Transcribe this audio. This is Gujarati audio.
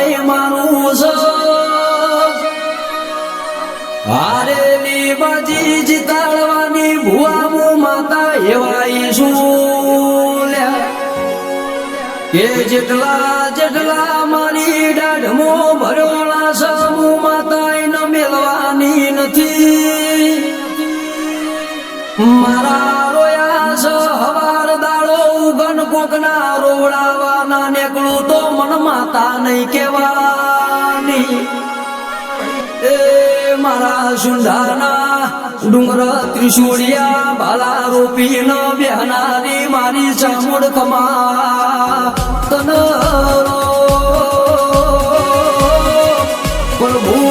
ભાઈ મારું હારે ની બાજી જીતાડવાની ભુઆમુ માતા એવાય શું કે જેટલા જેટલા મારી દાઢમો ભરોળા સમૂહ માતા ન મેલવાની નથી. મારા રોયા સસ હવાર દાળો ઘન કોકના ઉડાવાના નીકળું તો મન માતા નહીં કેવાની એ મારા સુંધાના ડુંગર ત્રિશુળિયા ભાલા રૂપી ન બેહનારી મારી ચામુડ કમા તન પ્રભુ